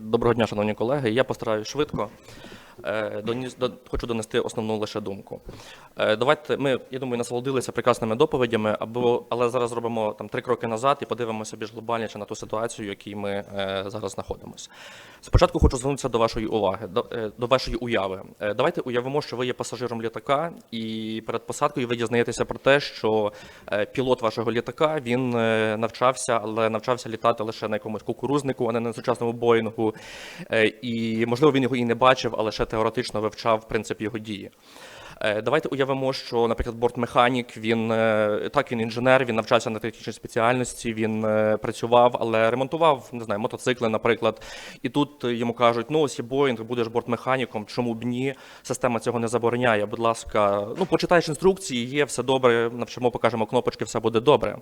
Доброго дня, шановні колеги. Я постараюсь швидко. Е, доніс- до- хочу донести основну лише думку. Е, Давайте ми, я думаю, насолодилися прекрасними доповідями, або але зараз зробимо там три кроки назад і подивимося більш глобальніше на ту ситуацію, в якій ми е, зараз знаходимося. Спочатку хочу звернутися до вашої уваги, до, до вашої уяви. Давайте уявимо, що ви є пасажиром літака, і перед посадкою ви дізнаєтеся про те, що пілот вашого літака він навчався, але навчався літати лише на якомусь кукурузнику, а не на сучасному боїнгу. І можливо він його і не бачив, але ще теоретично вивчав принцип його дії. Е, Давайте уявимо, що, наприклад, бортмеханік, він е, так він інженер, він навчався на технічній спеціальності, він е, працював, але ремонтував не знаю, мотоцикли, наприклад. І тут йому кажуть: ну ось є Боїнг, будеш бортмеханіком, чому б ні? Система цього не забороняє. Будь ласка, ну почитаєш інструкції, є все добре. Навчимо, покажемо кнопочки, все буде добре.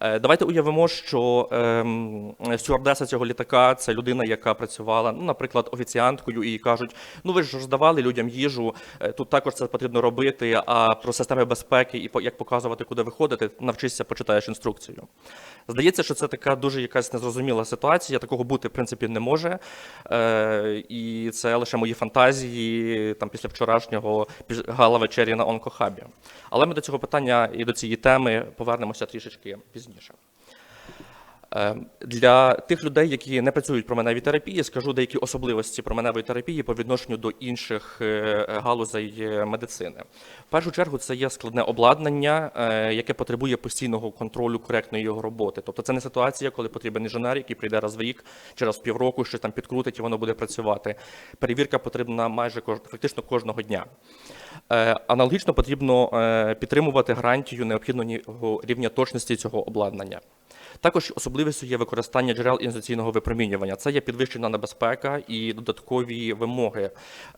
Е, Давайте уявимо, що ем, стюардеса цього літака це людина, яка працювала, ну, наприклад, офіціанткою, і кажуть: ну ви ж роздавали людям їжу, е, тут також це потрібно робити. А про системи безпеки і як показувати, куди виходити, навчишся, почитаєш інструкцію. Здається, що це така дуже якась незрозуміла ситуація. Такого бути в принципі не може. Е, і це лише мої фантазії там після вчорашнього гала вечері на онкохабі. Але ми до цього питання і до цієї теми повернемося трішечки пізніше. Е, Для тих людей, які не працюють променевій терапії, скажу деякі особливості променевої терапії по відношенню до інших е, галузей е, медицини. В першу чергу це є складне обладнання, е, яке потребує постійного контролю коректної його роботи. Тобто це не ситуація, коли потрібен інженер, який прийде раз в рік в півроку, щось там підкрутить і воно буде працювати. Перевірка потрібна майже фактично кожного дня. Е, Аналогічно потрібно е, підтримувати гарантію необхідного рівня точності цього обладнання. Також особливістю є використання джерел інзаційного випромінювання. Це є підвищена небезпека і додаткові вимоги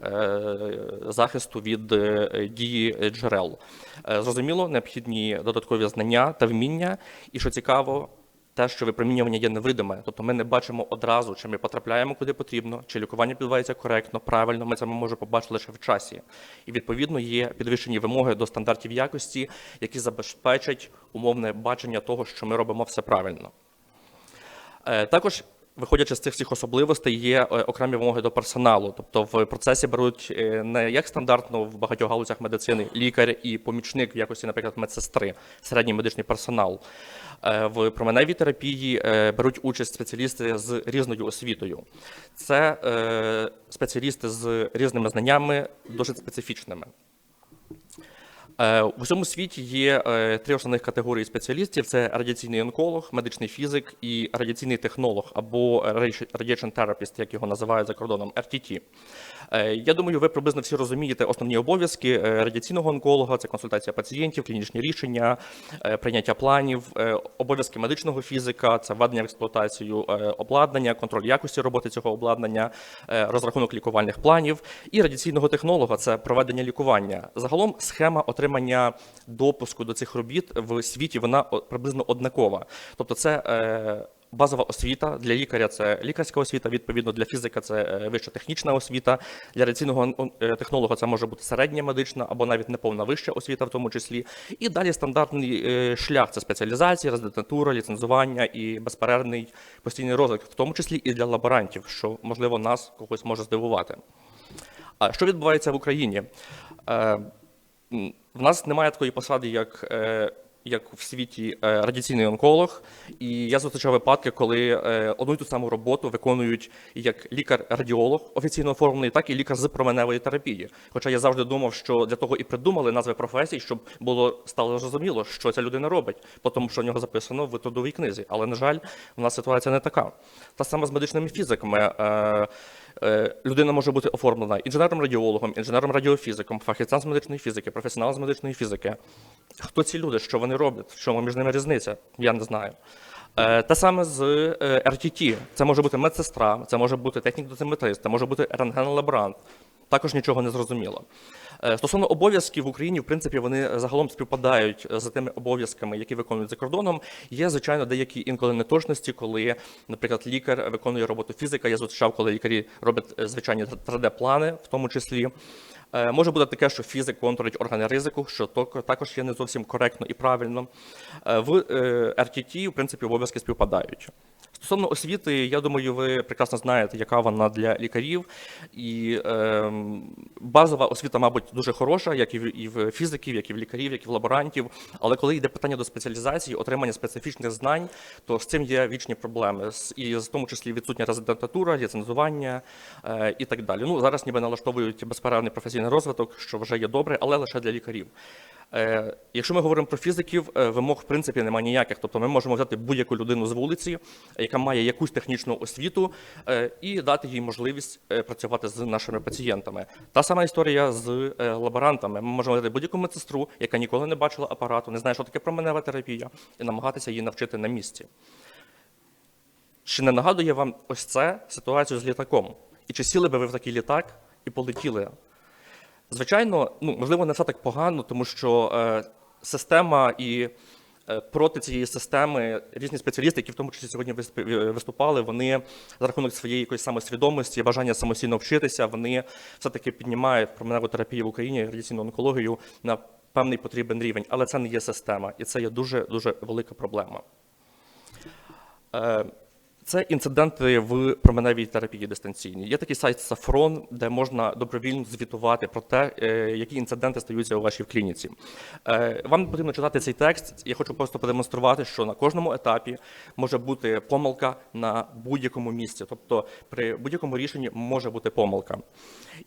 е, захисту від е, дії джерел. Е, Зрозуміло, необхідні додаткові знання та вміння. І що цікаво, те, що випромінювання є невидиме, тобто ми не бачимо одразу, чи ми потрапляємо куди потрібно, чи лікування відбувається коректно, правильно. Ми це може побачити лише в часі. І відповідно є підвищені вимоги до стандартів якості, які забезпечать умовне бачення того, що ми робимо все правильно. Е, Також, виходячи з цих всіх особливостей, є е, окремі вимоги до персоналу. Тобто в процесі беруть е, не як стандартно в багатьох галузях медицини лікар і помічник в якості, наприклад, медсестри, середній медичний персонал. Е, В променевій терапії беруть участь спеціалісти з різною освітою. Це спеціалісти з різними знаннями, досить специфічними. Е, всьому світі є е, три основних категорії спеціалістів: це радіаційний онколог, медичний фізик і радіаційний технолог або radiation therapist, як його називають за кордоном, RTT. Е, Я думаю, ви приблизно всі розумієте основні обов'язки е, радіаційного онколога: це консультація пацієнтів, клінічні рішення, е, прийняття планів, обов'язки медичного фізика, це введення в експлуатацію обладнання, контроль якості роботи цього обладнання, розрахунок лікувальних планів. І радіаційного технолога це проведення лікування. Загалом схема отримання допуску до цих робіт в світі вона приблизно однакова. Тобто, це базова освіта для лікаря це лікарська освіта, відповідно для фізика це е, вища технічна освіта. Для радіаційного он- е, технолога це може бути середня медична або навіть неповна вища освіта, в тому числі. І далі стандартний е, шлях це спеціалізація, резидентура, ліцензування і безперервний постійний розвиток, в тому числі і для лаборантів, що можливо нас когось може здивувати. А що відбувається в Україні? В нас немає такої посади, як, як в світі е, радіаційний онколог. І я зустрічав випадки, коли е, одну й ту саму роботу виконують як лікар-радіолог офіційно оформлений, так і лікар з променевої терапії. Хоча я завжди думав, що для того і придумали назви професій, щоб було стало зрозуміло, що ця людина робить, тому що в нього записано в трудовій книзі. Але на жаль, у нас ситуація не така. Та саме з медичними фізиками. Е, Людина може бути оформлена інженером-радіологом, інженером-радіофізиком, фахівцем з медичної фізики, професіоналом з медичної фізики. Хто ці люди, що вони роблять, в чому між ними різниця? Я не знаю. Е, Те саме з е, RTT. Це може бути медсестра, це може бути технік-дозиметрист, це може бути рентген-лаборант. Також нічого не зрозуміло. Е, Стосовно обов'язків в Україні, в принципі, вони загалом співпадають з тими обов'язками, які виконують за кордоном. Є, звичайно, деякі інколи неточності, коли, наприклад, лікар виконує роботу фізика. Я зустрічав, коли лікарі роблять е, звичайні 3D-плани, в тому числі. Е, Може бути таке, що фізик контролить органи ризику, що також є не зовсім коректно і правильно. Е, В е, RTT, в принципі, обов'язки співпадають. Стосовно освіти, я думаю, ви прекрасно знаєте, яка вона для лікарів. І е, базова освіта, мабуть, дуже хороша, як і в, і в фізиків, як і в лікарів, як і в лаборантів. Але коли йде питання до спеціалізації, отримання специфічних знань, то з цим є вічні проблеми. І в тому числі відсутня резидентатура, ліцензування е, і так далі. Ну, зараз ніби налаштовують безперервний професійний розвиток, що вже є добре, але лише для лікарів. Е, Якщо ми говоримо про фізиків, е, вимог в принципі немає ніяких. Тобто ми можемо взяти будь-яку людину з вулиці, яка має якусь технічну освіту, е, і дати їй можливість працювати з нашими пацієнтами. Та сама історія з лаборантами. Ми можемо взяти будь-яку медсестру, яка ніколи не бачила апарату, не знає, що таке променева терапія, і намагатися її навчити на місці. Чи не нагадує вам ось це ситуацію з літаком? І чи сіли би ви в такий літак і полетіли? Звичайно, ну можливо, не все так погано, тому що е, система і е, проти цієї системи різні спеціалісти, які в тому числі сьогодні е, виступали, вони за рахунок своєї якоїсь самосвідомості, бажання самостійно вчитися, вони все-таки піднімають променеву терапію в Україні, радіаційну онкологію на певний потрібен рівень, але це не є система, і це є дуже дуже велика проблема. Е, Це інциденти в променевій терапії дистанційній. Є такий сайт Safron, де можна добровільно звітувати про те, е, які інциденти стаються у вашій клініці. Е, Вам не потрібно читати цей текст. Я хочу просто продемонструвати, що на кожному етапі може бути помилка на будь-якому місці. Тобто при будь-якому рішенні може бути помилка.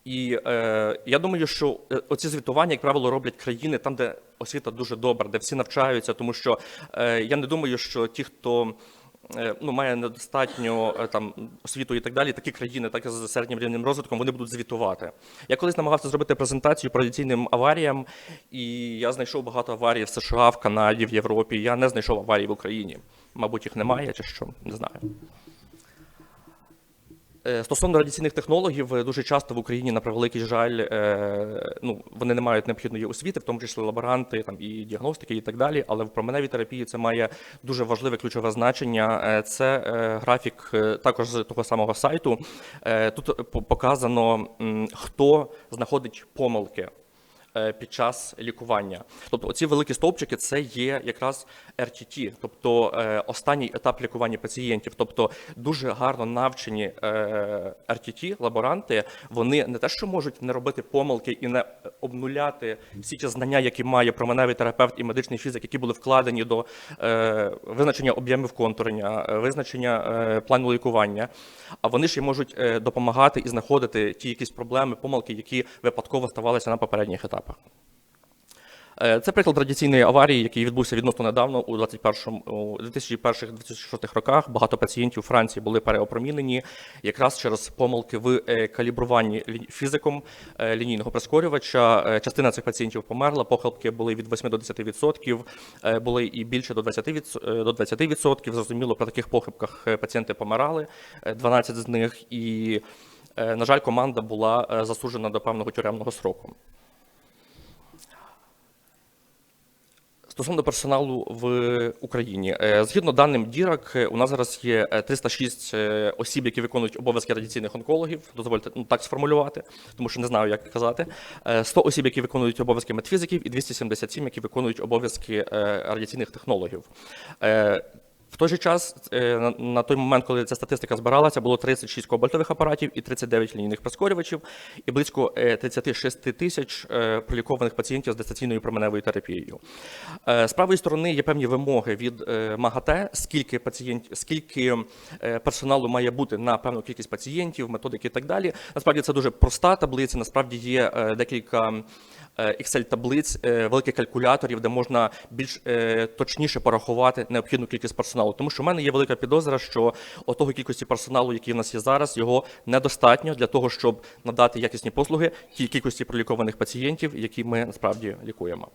І е, я думаю, що е, оці звітування, як правило, роблять країни там, де освіта дуже добра, де всі навчаються, тому що е, я не думаю, що ті, хто ну, має недостатньо е, там освіту і так далі, такі країни, так і з середнім рівнем розвитком, вони будуть звітувати. Я колись намагався зробити презентацію по радіаційним аваріям, і я знайшов багато аварій в США, в Канаді, в Європі. Я не знайшов аварій в Україні. Мабуть, їх немає чи що, не знаю. Е, Стосовно радіаційних технологів, дуже часто в Україні, на превеликий жаль, е, ну, вони не мають необхідної освіти, в тому числі лаборанти там, і діагностики, і так далі. Але в променевій терапії це має дуже важливе ключове значення. Е, Це графік також з того самого сайту. Тут показано, хто знаходить помилки під час лікування. Тобто оці великі стовпчики це є якраз RTT, тобто е, останній етап лікування пацієнтів. Тобто дуже гарно навчені е, RTT, лаборанти, вони не те, що можуть не робити помилки і не обнуляти всі ті знання, які має променевий терапевт і медичний фізик, які були вкладені до е, визначення об'ємів контурення, е, визначення е, плану лікування. А вони ще й можуть е, допомагати і знаходити ті якісь проблеми, помилки, які випадково ставалися на попередніх етапах. Е, Це приклад радіаційної аварії, який відбувся відносно недавно у 2001-2006 роках. Багато пацієнтів Франції були переопромінені якраз через помилки в е, калібруванні фізиком е, лінійного прискорювача. Частина цих пацієнтів померла, похибки були від 8 до 10%, е, були і більше до 20%. е, До 20%. Зрозуміло, при таких похибках пацієнти помирали, е, 12 з них. І, на жаль, команда була засуджена до певного тюремного сроку. Стосовно персоналу в Україні, Е, згідно даним Дірак, е, у нас зараз є е, 306 е, осіб, які виконують обов'язки радіаційних онкологів. Дозвольте ну, так сформулювати, тому що не знаю, як казати. Е, 100 осіб, які виконують обов'язки медфізиків, і 277, які виконують обов'язки радіаційних технологів. Е, В той же час, е, на- той момент, коли ця статистика збиралася, було 36 кобальтових апаратів і 39 лінійних прискорювачів, і близько е, 36 тисяч е, пролікованих пацієнтів з дистанційною променевою терапією. Е, З правої сторони є певні вимоги від е, МАГАТЕ, скільки пацієнтів, скільки е, персоналу має бути на певну кількість пацієнтів, методики і так далі. Насправді це дуже проста таблиця. Насправді є е, декілька е, Excel-таблиць, е, великих калькуляторів, де можна більш е, точніше порахувати необхідну кількість персоналу. Тому що в мене є велика підозра, що отого кількості персоналу, який в нас є зараз, його недостатньо для того, щоб надати якісні послуги тій кількості пролікованих пацієнтів, які ми насправді лікуємо.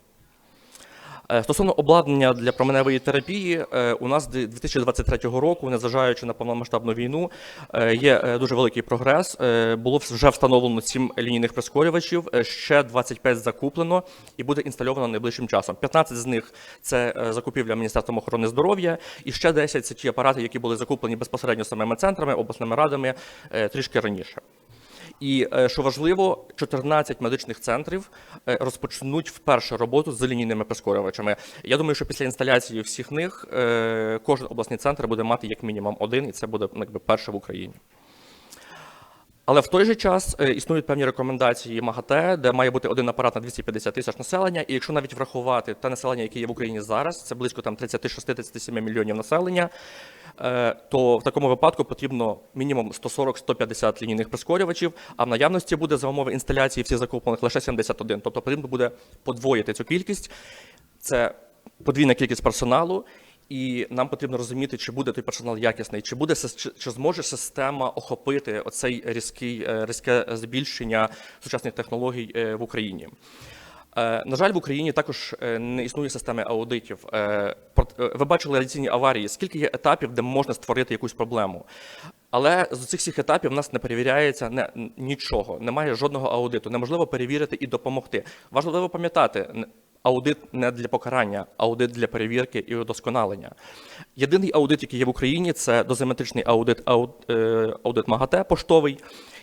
Е, Стосовно обладнання для променевої терапії, е, у нас з 2023 року, незважаючи на повномасштабну війну, е, є дуже великий прогрес. Було вже встановлено 7 лінійних прискорювачів, ще 25 закуплено і буде інстальовано найближчим часом. 15 з них це закупівля Міністерством охорони здоров'я, і ще 10 це ті апарати, які були закуплені безпосередньо самими центрами, обласними радами трішки раніше. І е, що важливо, 14 медичних центрів е, розпочнуть вперше роботу з лінійними прискорювачами. Я думаю, що після інсталяції всіх них е, кожен обласний центр буде мати як мінімум один, і це буде ну, якби перше в Україні. Але в той же час е, існують певні рекомендації МАГАТЕ, де має бути один апарат на 250 тисяч населення. І якщо навіть врахувати те населення, яке є в Україні зараз, це близько там 36-37 мільйонів населення, е, то в такому випадку потрібно мінімум 140-150 лінійних прискорювачів, а в наявності буде за умови інсталяції всіх закуплених лише 71. Тобто потрібно буде подвоїти цю кількість. Це подвійна кількість персоналу. І нам потрібно розуміти, чи буде той персонал якісний, чи буде чи, чи зможе система охопити оцей різкий е, різке збільшення сучасних технологій е, в Україні. Е, На жаль, в Україні також не існує системи аудитів. Ви бачили радіаційні аварії. Скільки є етапів, де можна створити якусь проблему? Але з цих всіх етапів в нас не перевіряється нічого, немає жодного аудиту. Неможливо перевірити і допомогти. Важливо пам'ятати, аудит не для покарання, аудит для перевірки і удосконалення. Єдиний аудит, який є в Україні, це дозиметричний аудит, е, аудит МАГАТЕ поштовий.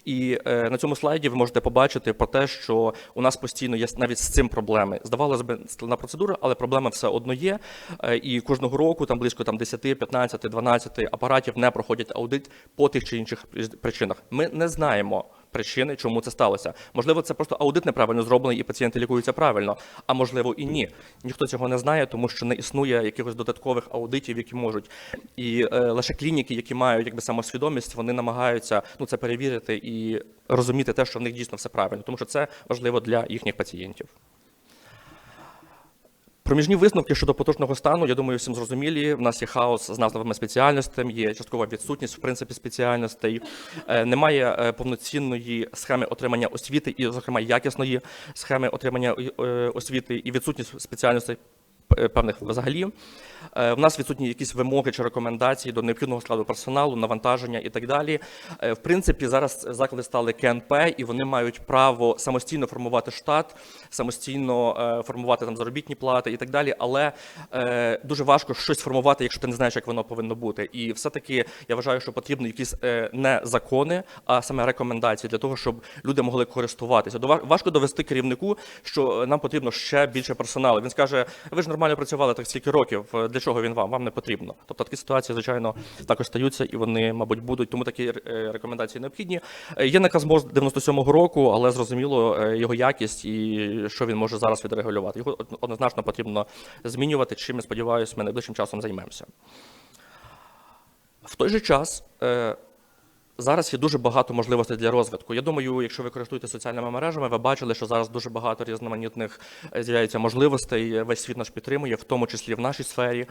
І е, на цьому слайді ви можете побачити про те, що у нас постійно є навіть з цим проблеми. Здавалося б, складна процедура, але проблема все одно є. Е, і кожного року там близько там 10, 15, 12 апаратів не проходять аудит по тих чи інших причинах. Ми не знаємо причини, чому це сталося. Можливо, це просто аудит неправильно зроблений, і пацієнти лікуються правильно, а можливо і ні. Ніхто цього не знає, тому що не існує якихось додаткових аудитів, які можуть. І е, лише клініки, які мають якби самосвідомість, вони намагаються ну це перевірити і розуміти те, що в них дійсно все правильно, тому що це важливо для їхніх пацієнтів. Проміжні висновки щодо поточного стану, я думаю, всім зрозумілі. В нас є хаос з назвами спеціальностей, є часткова відсутність в принципі спеціальностей. Е, Немає е, повноцінної схеми отримання освіти, і, зокрема, якісної схеми отримання е, освіти і відсутність спеціальностей певних взагалі. Е, В нас відсутні якісь вимоги чи рекомендації до необхідного складу персоналу, навантаження і так далі. Е, В принципі, зараз заклади стали КНП, і вони мають право самостійно формувати штат, самостійно е, формувати там заробітні плати і так далі. Але е, дуже важко щось формувати, якщо ти не знаєш, як воно повинно бути. І все-таки я вважаю, що потрібні якісь е, не закони, а саме рекомендації для того, щоб люди могли користуватися. Важко довести керівнику, що нам потрібно ще більше персоналу. Він скаже: ви ж нормально працювали так стільки років. е, Для чого він вам? Вам не потрібно. Тобто такі ситуації, звичайно, також стаються, і вони, мабуть, будуть. Тому такі е, рекомендації необхідні. Е, Є наказ МОЗ 97-го року, але зрозуміло його якість і що він може зараз відрегулювати. Його однозначно потрібно змінювати. Чим я сподіваюся, ми найближчим часом займемося. В той же час. Е, Зараз є дуже багато можливостей для розвитку. Я думаю, якщо ви користуєтеся соціальними мережами, ви бачили, що зараз дуже багато різноманітних е, з'являється можливостей. Весь світ нас підтримує, в тому числі в нашій сфері.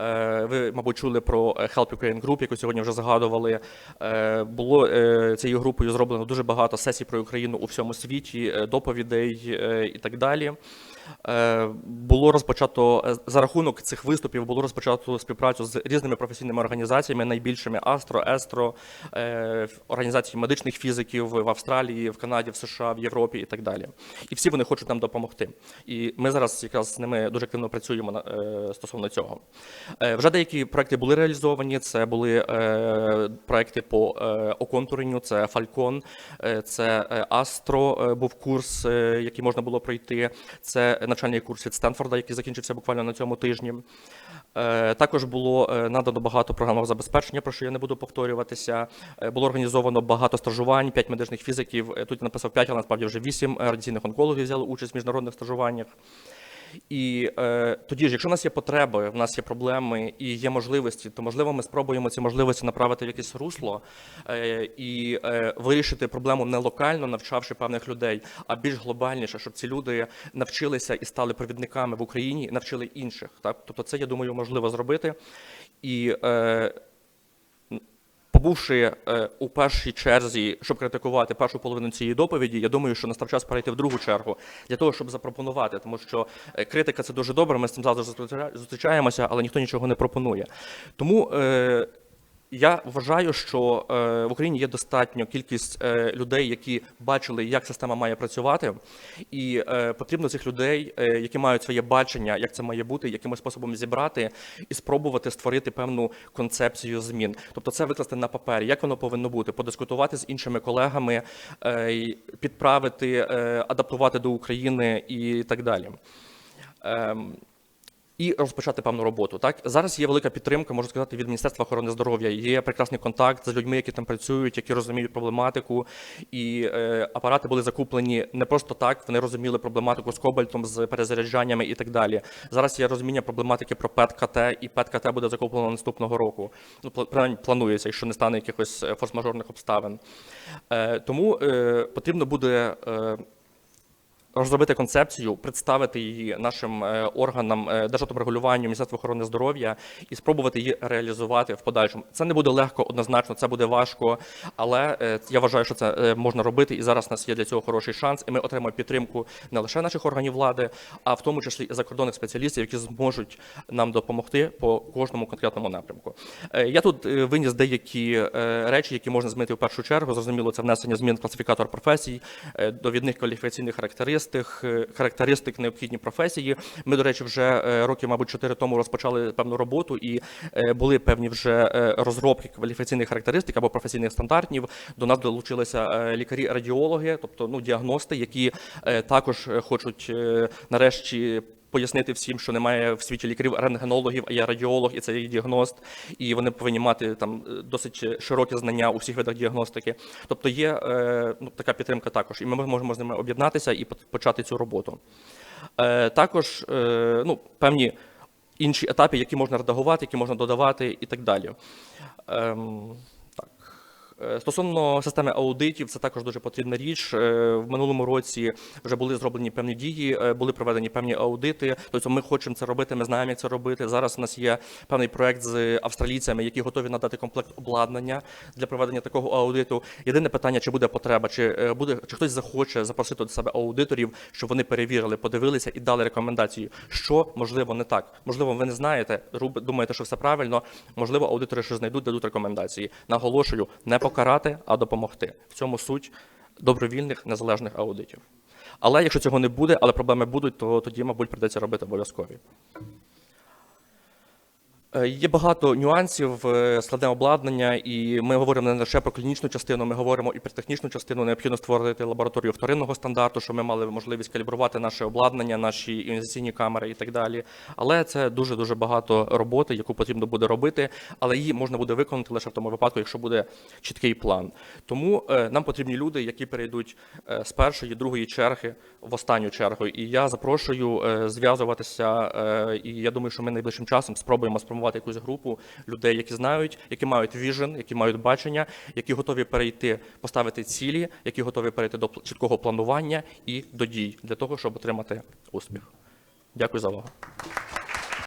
Е, Ви, мабуть, чули про е, Help Ukraine Group, яку сьогодні вже згадували. Е, Було е, цією групою зроблено дуже багато сесій про Україну у всьому світі, е, доповідей е, і так далі. Е, Було розпочато е, за рахунок цих виступів було розпочато співпрацю з різними професійними організаціями, найбільшими Астро, Естро, е, організації медичних фізиків в Австралії, в Канаді, в США, в Європі і так далі. І всі вони хочуть нам допомогти. І ми зараз якраз з ними дуже активно працюємо стосовно цього. Вже деякі проекти були реалізовані. Це були проекти по оконтуренню, це Фалькон, це Астро був курс, який можна було пройти. Це навчальний курс від Стенфорда, який закінчився буквально на цьому тижні. Е, Також було е, надано багато програмного забезпечення, про що я не буду повторюватися. Е, Було організовано багато стажувань, п'ять медичних фізиків. Тут я написав п'ять, але насправді вже вісім е, радіаційних онкологів взяли участь в міжнародних стажуваннях. І е, тоді ж, якщо в нас є потреби, в нас є проблеми і є можливості, то можливо ми спробуємо ці можливості направити в якесь русло е, і е, вирішити проблему не локально, навчавши певних людей, а більш глобальніше, щоб ці люди навчилися і стали провідниками в Україні, навчили інших. Так, тобто, це я думаю, можливо зробити. І е, Побувши е, у першій черзі, щоб критикувати першу половину цієї доповіді, я думаю, що настав час перейти в другу чергу для того, щоб запропонувати, тому що е, критика це дуже добре. Ми з цим завжди зустріча- зустрічаємося, але ніхто нічого не пропонує. Тому е, Я вважаю, що е, в Україні є достатньо кількість е, людей, які бачили, як система має працювати, і е, потрібно цих людей, які мають своє бачення, як це має бути, якимось способом зібрати і спробувати створити певну концепцію змін. Тобто, це викласти на папері, як воно повинно бути, подискутувати з іншими колегами, підправити, адаптувати до України і так далі. І розпочати певну роботу. Так зараз є велика підтримка, можу сказати, від Міністерства охорони здоров'я. Є прекрасний контакт з людьми, які там працюють, які розуміють проблематику. І е, апарати були закуплені не просто так. Вони розуміли проблематику з кобальтом, з перезаряджаннями і так далі. Зараз є розуміння проблематики про ПЕТ-КТ, і ПЕТ-КТ буде закуплено наступного року. Ну, планується, якщо не стане якихось е, форс-мажорних обставин. Е, тому е, потрібно буде. Е, розробити концепцію, представити її нашим е, органам е, державному Міністерства охорони здоров'я і спробувати її реалізувати в подальшому. Це не буде легко, однозначно, це буде важко, але е, я вважаю, що це можна робити, і зараз у нас є для цього хороший шанс. І ми отримаємо підтримку не лише наших органів влади, а в тому числі і закордонних спеціалістів, які зможуть нам допомогти по кожному конкретному напрямку. Я тут виніс деякі речі, які можна змінити в першу чергу. Зрозуміло, це внесення змін в класифікатор професій, довідних кваліфікаційних характеристик, е, характеристик необхідні професії. Ми, до речі, вже е, років, мабуть, чотири тому розпочали певну роботу і е, були певні вже розробки кваліфікаційних характеристик або професійних стандартів. До нас долучилися лікарі-радіологи, тобто ну діагности, які також хочуть нарешті. Пояснити всім, що немає в світі лікарів рентгенологів, а є радіолог, і це є діагност, і вони повинні мати там е, досить широкі знання у всіх видах діагностики. Тобто є е, ну, така підтримка також, і ми можемо з ними об'єднатися і почати цю роботу. Е, також ну, певні інші етапи, які можна редагувати, які можна додавати, і так далі. Е, Стосовно системи аудитів, це також дуже потрібна річ. Е, В минулому році вже були зроблені певні дії, е, були проведені певні аудити. Тобто ми хочемо це робити, ми знаємо, як це робити. Зараз у нас є певний проект з австралійцями, які готові надати комплект обладнання для проведення такого аудиту. Єдине питання, чи буде потреба, чи буде, чи хтось захоче запросити до себе аудиторів, щоб вони перевірили, подивилися і дали рекомендації, що можливо не так. Можливо, ви не знаєте, думаєте, що все правильно. Можливо, аудитори що знайдуть, дадуть рекомендації. Наголошую, не покарати, а допомогти. В цьому суть добровільних незалежних аудитів. Але якщо цього не буде, але проблеми будуть, то тоді, мабуть, прийдеться робити обов'язкові. Е, Є багато нюансів, е, складне обладнання, і ми говоримо не лише про клінічну частину, ми говоримо і про технічну частину. Необхідно створити лабораторію вторинного стандарту, щоб ми мали можливість калібрувати наше обладнання, наші іонізаційні камери і так далі. Але це дуже дуже багато роботи, яку потрібно буде робити, але її можна буде виконати лише в тому випадку, якщо буде чіткий план. Тому е, нам потрібні люди, які перейдуть з першої, другої черги в останню чергу. І я запрошую зв'язуватися. І я думаю, що ми найближчим часом спробуємо сформувати якусь групу людей, які знають, які мають віжен, які мають бачення, які готові перейти, поставити цілі, які готові перейти до чіткого планування і до дій для того, щоб отримати успіх. Дякую за увагу.